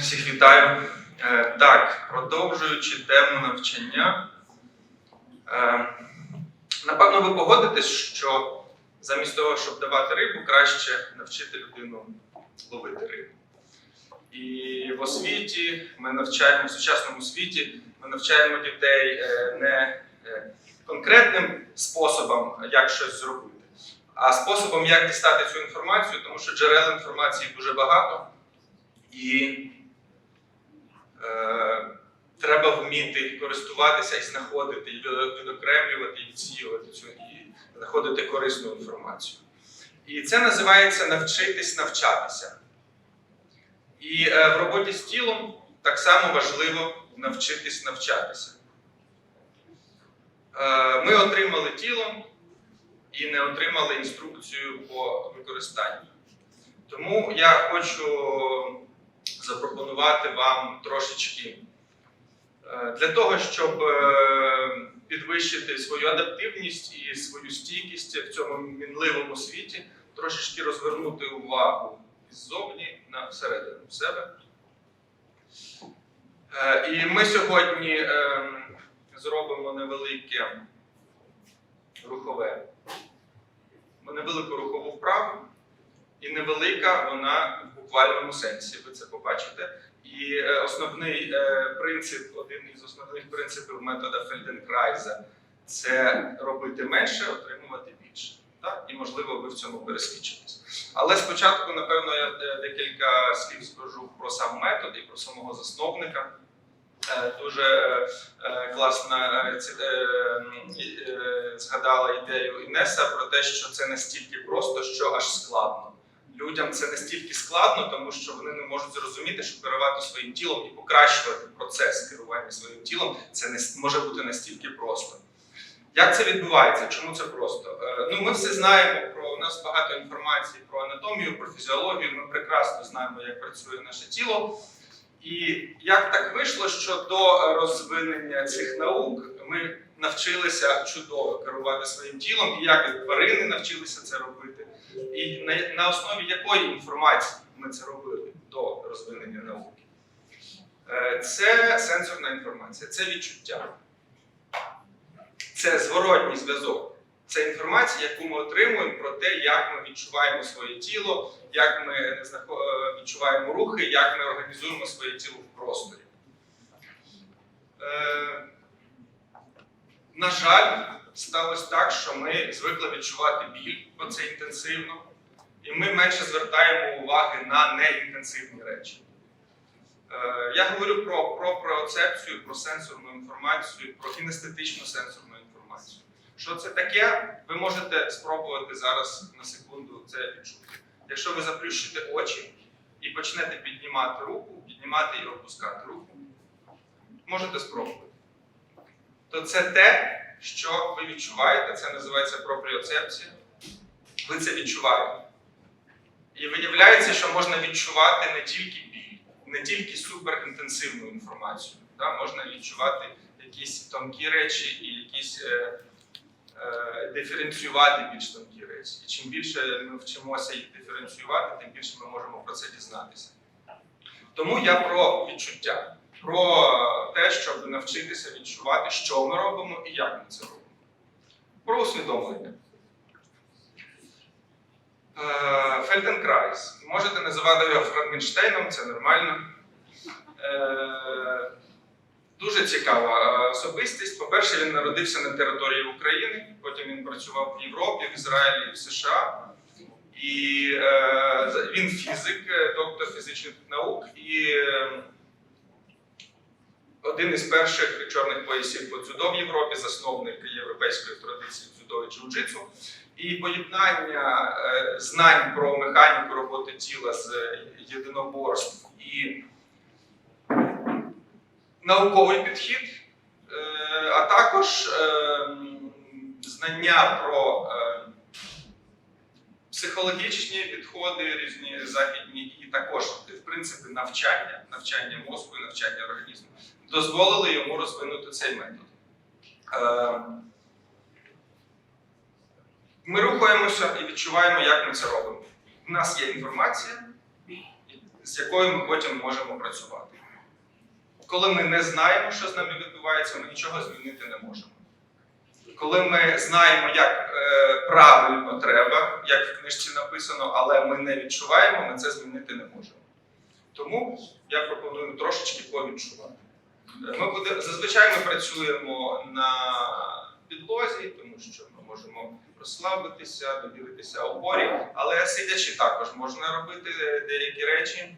Всіх вітаю. Е, Так, продовжуючи тему навчання, е, напевно, ви погодитесь, що замість того, щоб давати рибу, краще навчити людину ловити рибу. І в освіті ми навчаємо в сучасному світі, ми навчаємо дітей е, не конкретним способом, як щось зробити, а способом, як дістати цю інформацію, тому що джерел інформації дуже багато. І треба вміти користуватися і знаходити, і від- відокремлювати, і відсіювати цю і знаходити корисну інформацію. І це називається навчитись навчатися. І е, в роботі з тілом так само важливо навчитись навчатися. Е, ми отримали тіло і не отримали інструкцію по використанню. Тому я хочу запропонувати вам трошечки е, для того, щоб е, підвищити свою адаптивність і свою стійкість в цьому мінливому світі, трошечки розвернути увагу ззовні на всередину себе. Е, І ми сьогодні зробимо невелике рухове, невелику рухову вправу. І невелика вона буквальному сенсі, ви це побачите. І е, основний е, принцип, один із основних принципів метода Фельденкрайза це робити менше, отримувати більше. Так? І можливо ви в цьому пересвідчитесь. Але спочатку, напевно, я е, декілька слів скажу про сам метод і про самого засновника. Дуже класно згадала ідею Інеса про те, що це настільки просто, що аж складно. Людям це настільки складно, тому що вони не можуть зрозуміти, що керувати своїм тілом і покращувати процес керування своїм тілом це не може бути настільки просто. Як це відбувається? Чому це просто? Е, Ну, ми все знаємо про у нас багато інформації про анатомію, про фізіологію. Ми прекрасно знаємо, як працює наше тіло. І як так вийшло, що до розвинення цих наук ми навчилися чудово керувати своїм тілом, і як тварини навчилися це робити, і на, на основі якої інформації ми це робили до розвинення науки. Е, Це сенсорна інформація, це відчуття, це зворотній зв'язок. Це інформація, яку ми отримуємо про те, як ми відчуваємо своє тіло, як ми е, відчуваємо рухи, як ми організуємо своє тіло в просторі. Е, на жаль, сталося так, що ми звикли відчувати біль, оце інтенсивно, і ми менше звертаємо уваги на неінтенсивні речі. Е, я говорю про, про процепцію, про сенсорну інформацію, про кінестетичну сенсорну інформацію. Що це таке? Ви можете спробувати зараз на секунду це відчути. Якщо ви заплющите очі і почнете піднімати руку, піднімати і опускати руку, можете спробувати. То це те, що ви відчуваєте, це називається пропріоцепція. Ви це відчуваєте. І виявляється, що можна відчувати не тільки біль, не тільки суперінтенсивну інформацію. Да? Можна відчувати якісь тонкі речі і якісь е, е, диференціювати більш тонкі речі. І чим більше ми вчимося їх диференціювати, тим більше ми можемо про це дізнатися. Тому я про відчуття, про те, щоб навчитися відчувати, що ми робимо і як ми це робимо. Про усвідомлення. Е, Фельденкрайс. Можете називати його Франкенштейном, це нормально. Е, Дуже цікава особистість. По-перше, він народився на території України, потім він працював в Європі, в Ізраїлі, в США. І е, він фізик, е, доктор фізичних наук і один із перших чорних поясів по дзюдо в Європі, засновник європейської традиції дзюдо і джиу-джитсу. І поєднання е, знань про механіку роботи тіла з єдиноборств і науковий підхід, е, а також е, знання про е, психологічні підходи, різні західні, і також, в принципі, навчання, навчання мозку і навчання організму дозволили йому розвинути цей метод. Е, Ми рухаємося і відчуваємо, як ми це робимо. У нас є інформація, з якою ми потім можемо працювати. Коли ми не знаємо, що з нами відбувається, ми нічого змінити не можемо. Коли ми знаємо, як е, правильно треба, як в книжці написано, але ми не відчуваємо, ми це змінити не можемо. Тому я пропоную трошечки повідчувати. Е, Ми буде, зазвичай ми працюємо на підлозі, тому що ми можемо розслабитися, довіритися опорі, але сидячи також можна робити е, деякі речі.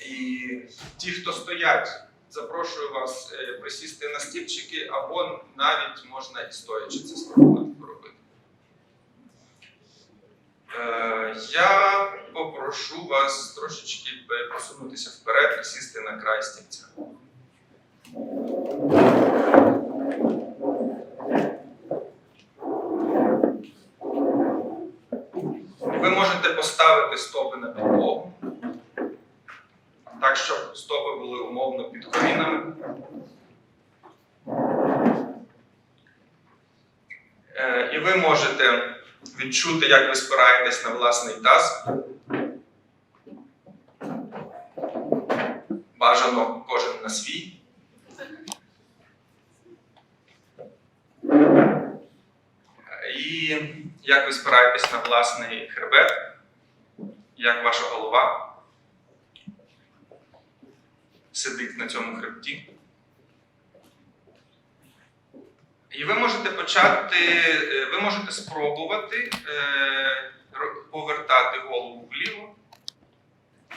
І ті, хто стоять, запрошую вас е, присісти на стільчики, або навіть можна і стоячи це спробувати поробити. Е, Я попрошу вас трошечки посунутися вперед і сісти на край стільця. Ви можете поставити стопи на підлогу, так, щоб стопи були умовно під колінами. Е, І ви можете відчути, як ви спираєтесь на власний таз. Бажано кожен на свій. І як ви спираєтесь на власний хребет, як ваша голова сидить на цьому хребті. І ви можете почати, е, ви можете спробувати е, повертати голову вліво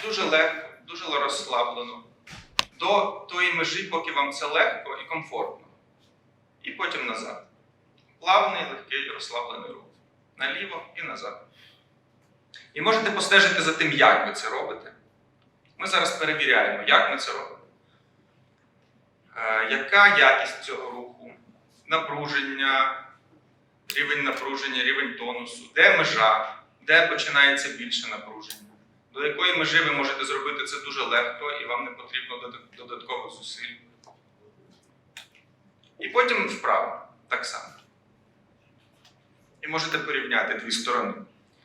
дуже легко, дуже розслаблено, до тої межі, поки вам це легко і комфортно. І потім назад. Плавний, легкий, розслаблений рух. Наліво і назад. І можете постежити за тим, як ви це робите. Ми зараз перевіряємо, як ми це робимо. Е, яка якість цього руху, напруження, рівень напруження, рівень тонусу, де межа, де починається більше напруження, до якої межі ви можете зробити це дуже легко і вам не потрібно додат- додаткових зусиль. І потім вправо так само. І можете порівняти дві сторони.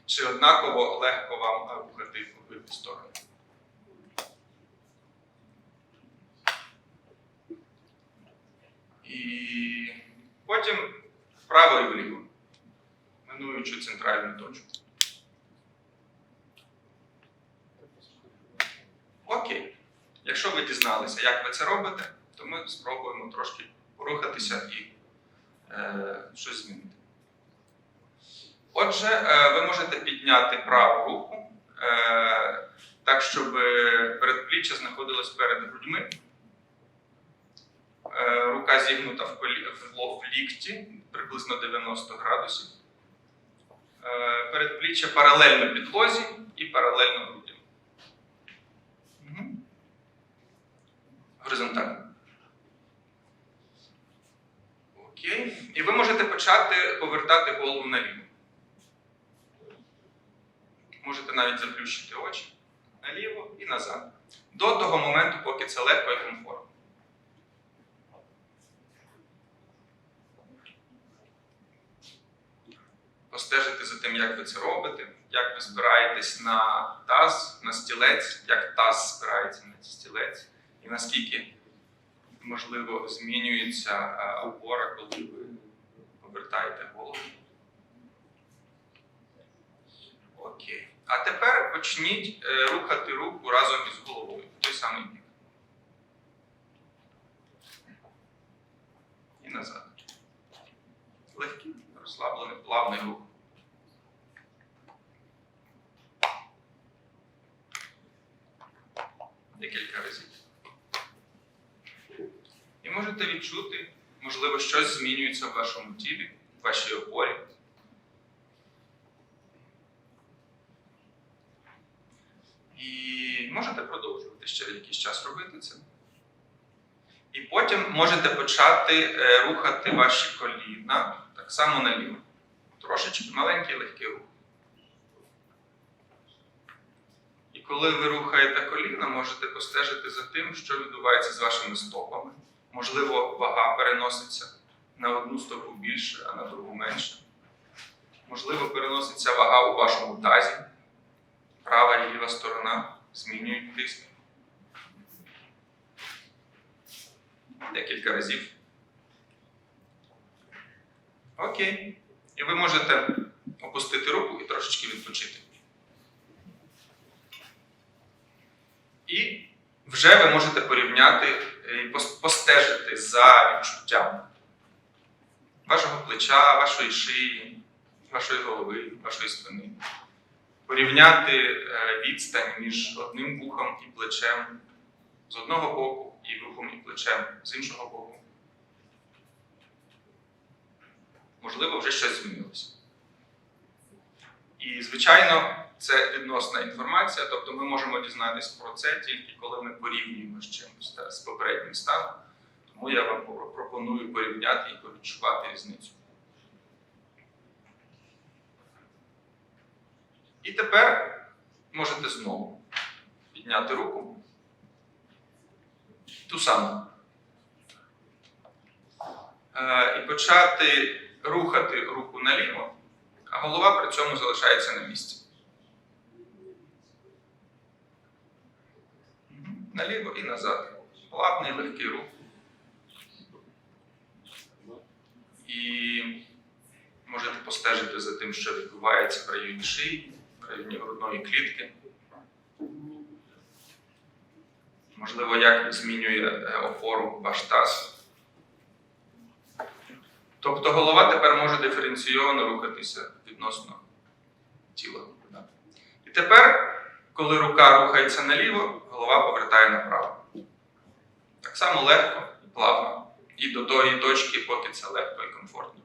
Чи однаково легко вам е, рухати обидві сторони. І потім вправо і вліво, минуючи центральну точку. Окей. Якщо ви дізналися, як ви це робите, то ми спробуємо трошки порухатися і е, щось змінити. Отже, е, ви можете підняти праву руку е, так, щоб е, передпліччя знаходилось перед грудьми. Е, Рука зігнута в, колі... в лікті приблизно 90 градусів. Е, Передпліччя паралельно підлозі і паралельно грудям. Мгм. Горизонтально. Окей. І ви можете почати повертати голову наліво. Можете навіть заплющити очі наліво і назад. До того моменту, поки це легко і комфортно. Постежити за тим, як ви це робите, як ви збираєтесь на таз, на стілець, як таз спирається на стілець, і наскільки можливо змінюється е, опора, коли ви повертаєте голову. Окей. А тепер почніть е, рухати руку разом із головою в той самий бік. І назад. Легкий, розслаблений, плавний рух. Декілька разів. І можете відчути, можливо, щось змінюється в вашому тілі, в вашій опорі. І можете продовжувати ще якийсь час робити це. І потім можете почати е, рухати ваші коліна так само наліво. Трошечки маленький легкий рух. І коли ви рухаєте коліна, можете постежити за тим, що відбувається з вашими стопами. Можливо, вага переноситься на одну стопу більше, а на другу менше. Можливо, переноситься вага у вашому тазі, права і ліва сторона. змінюють тиск. Декілька разів. Окей. І ви можете опустити руку і трошечки відпочити. І вже ви можете порівняти і постежити за відчуттям вашого плеча, вашої шиї, вашої голови, вашої спини. Порівняти е, відстань між одним вухом і плечем з одного боку і вухом і плечем з іншого боку. Можливо, вже щось змінилося. І, звичайно, це відносна інформація, тобто ми можемо дізнатися про це тільки коли ми порівнюємо з чимось з попереднім станом. Тому я вам пропоную порівняти і повідчувати різницю. І тепер можете знову підняти руку. Ту саму. Е, і почати рухати руку наліво, а голова при цьому залишається на місці. Наліво і назад. Плавний легкий рух. І можете постежити за тим, що відбувається в районі шиї, в районі грудної клітки. Можливо, як змінює е, опору ваш таз. Тобто голова тепер може диференційовано рухатися відносно тіла. І тепер, коли рука рухається наліво, голова повертає направо. Так само легко і плавно. І до тої точки, поки це легко і комфортно.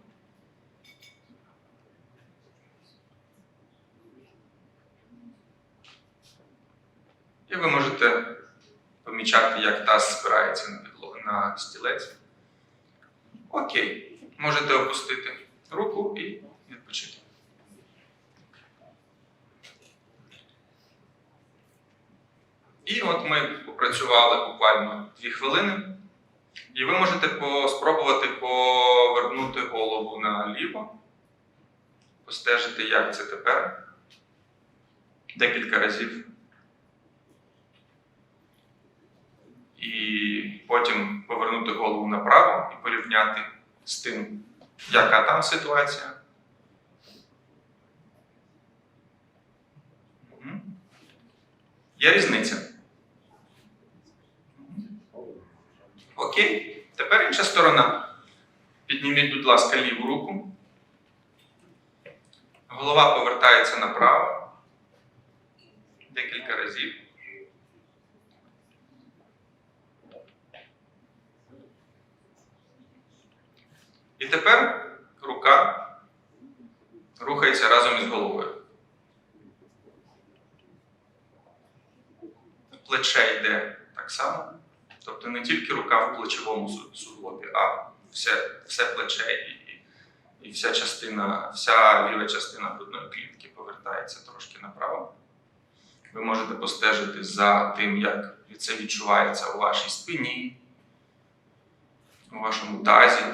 І ви можете помічати, як таз спирається на підлогу на стілець. Окей. Можете опустити руку і відпочити. І от ми попрацювали буквально 2 хвилини. І ви можете спробувати повернути голову наліво, постежити, як це тепер. Декілька разів. І потім повернути голову направо і порівняти з тим, яка там ситуація. Є різниця. Окей. Тепер інша сторона. Підніміть, будь ласка, ліву руку. Голова повертається направо. Декілька разів. І тепер рука рухається разом із головою. Плече йде так само. Тобто не тільки рука в плечовому суглобі, а все, все плече і, і, вся частина, вся ліва частина грудної клітки повертається трошки направо. Ви можете постежити за тим, як це відчувається у вашій спині, у вашому тазі,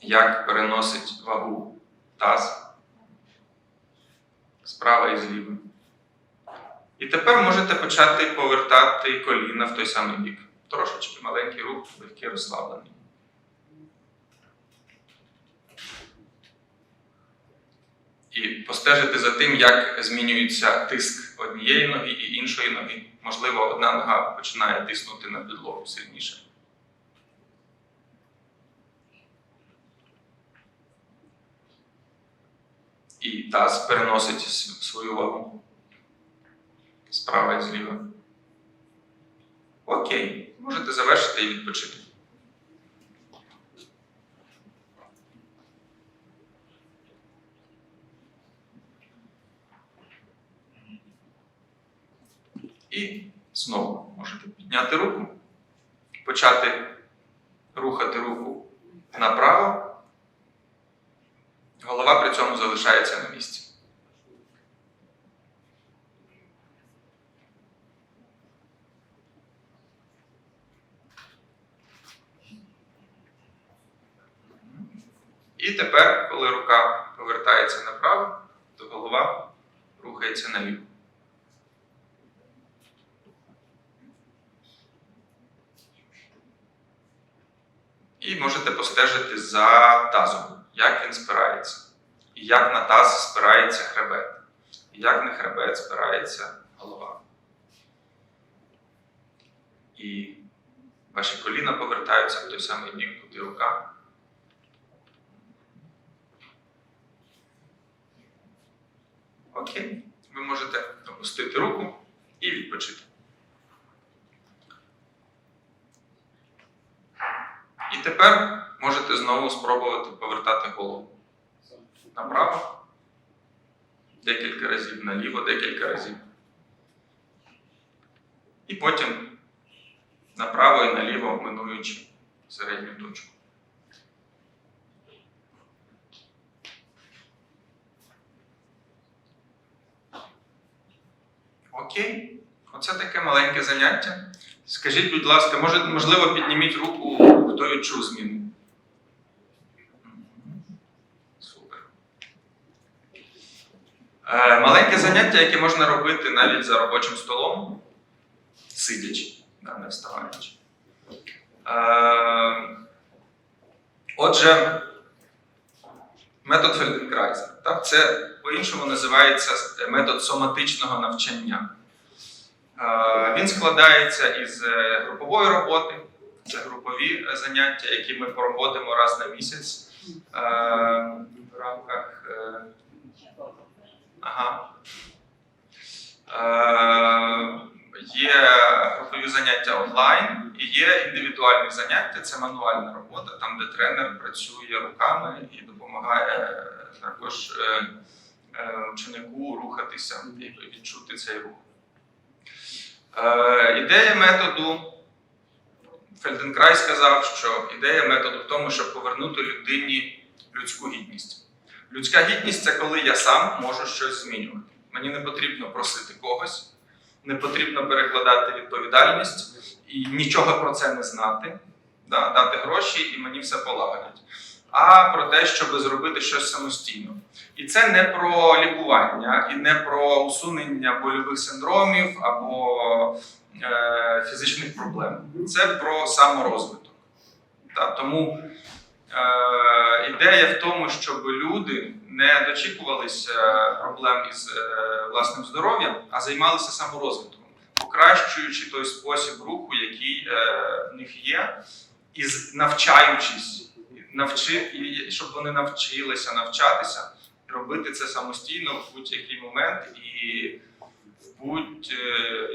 як переносить вагу таз справа і зліва. І тепер можете почати повертати коліна в той самий бік. Трошечки маленький рух, легкий розслаблений. І постежити за тим, як змінюється тиск однієї ноги і іншої ноги. Можливо, одна нога починає тиснути на підлогу сильніше. І таз переносить свою вагу справа і зліва. Окей, можете завершити і відпочити. І знову можете підняти руку, почати рухати руку направо. Голова при цьому залишається на місці. І тепер, коли рука повертається направо, то голова рухається наліво. І можете постежити за тазом, як він спирається, і як на таз спирається хребет, і як на хребет спирається голова. І ваші коліна повертаються в той самий бік, куди рука. Окей, ви можете опустити руку і відпочити. І тепер можете знову спробувати повертати голову направо, декілька разів наліво, декілька разів. І потім направо і наліво, минуючи середню точку. Окей, оце таке маленьке заняття. Скажіть, будь ласка, може, можливо, підніміть руку, хто відчув зміну. Супер. Е, маленьке заняття, яке можна робити навіть за робочим столом, сидячи, да, не вставаючи. Е, отже, метод Фельденкрайза. Так, це по-іншому називається метод соматичного навчання. Він складається із е, групової роботи, це групові е, заняття, які ми проводимо раз на місяць е, в рамках. Ага. Є групові заняття онлайн і є індивідуальні заняття, це мануальна робота, там, де тренер працює руками і допомагає також ученику рухатися і відчути цей рух. Е, ідея методу Фельденкрай сказав, що ідея методу в тому, щоб повернути людині людську гідність. Людська гідність це коли я сам можу щось змінювати. Мені не потрібно просити когось, не потрібно перекладати відповідальність і нічого про це не знати, да, дати гроші і мені все полагодять. А про те, щоб зробити щось самостійно. І це не про лікування, і не про усунення больових синдромів або е, фізичних проблем. Це про саморозвиток. Та, тому е, ідея в тому, щоб люди не дочікувалися проблем із е, власним здоров'ям, а займалися саморозвитком, покращуючи той спосіб руху, який е, в них є, і навчаючись, навчи, і щоб вони навчилися навчатися робити це самостійно в будь-який момент і в будь, е,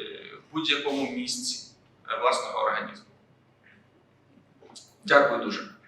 будь-якому місці е, власного організму. Дякую дуже.